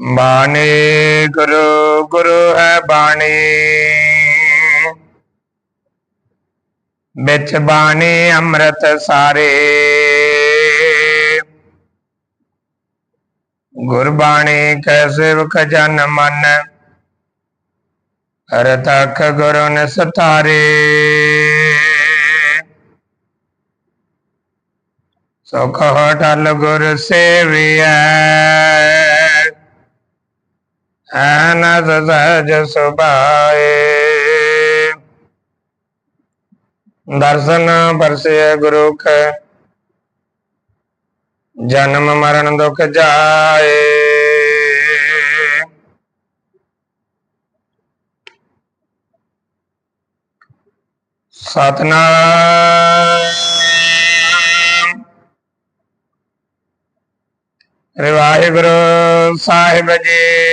ਬਾਣੀ ਗੁਰੂ ਗੁਰੂ ਹੈ ਬਾਣੀ। ਵਿੱਚ ਬਾਣੀ ਅੰਮ੍ਰਿਤ ਸਾਰੇ। ਗੁਰਬਾਣੀ ਕੈ ਸੇਵਕ ਜਨ ਮਨ? ਹਰ ਤੱਕ ਗੁਰੂ ਨਿਸਤਾਰੇ ਸੁਖ ਹੋਟਲ ਗੁਰ ਸੇਵੀਐ। ਆਨੰਦ ਸਹਜ ਸੁਭਾਏ ਦਰਸ਼ਨ ਪਰਸੇ ਗੁਰੂ ਕੈ ਜਨਮ ਮਰਨ ਦੁਖ ਜਾਏ ਸਤਨਾਮ ਸ੍ਰੀ ਵਾਹਿਗੁਰੂ ਸਾਹਿਬ ਜੀ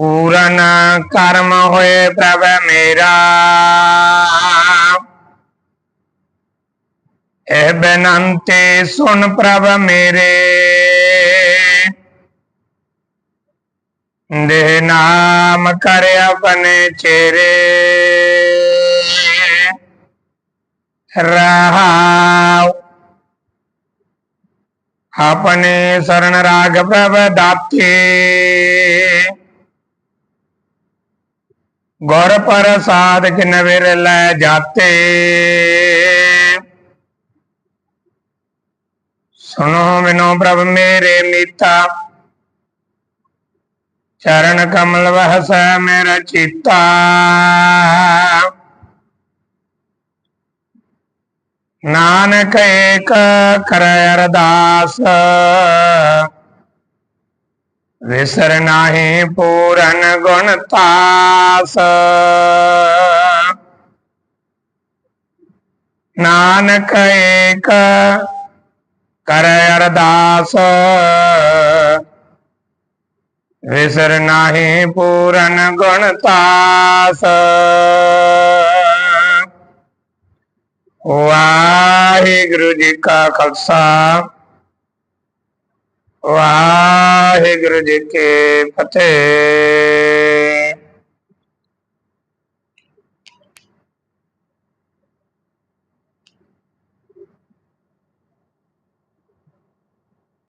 पूरन कर्म हुए प्रभ मेरा। ए बेनंते सुन प्रभ मेरे। दे नाम कर अपने चेरे। रहा अपने शरण राग प्रभ दाते। ਗੁਰ ਪ੍ਰਸਾਦ ਕਿਨ ਵਿਰ ਲੈ ਜਾਤੇ। ਸੁਨੋ ਬਿਨੋ ਪ੍ਰਭ ਮੇਰੇ ਮੀਤਾ। ਚਰਨ ਕਮਲ ਵਹਸ ਮੇਰਾ ਚੀਤਾ। ਨਾਨਕ ਏਕ ਕਰੈ ਅਰਦਾਸ। विसर नाही पूरन गुण तास। नानक एक कर अरदास। विसर नाही पूरन गुण तास। वाहे गुरु जी का खालसा। ਵਾਹਿਗੁਰੂ ਜੀ ਕੀ ਫਤਿਹ।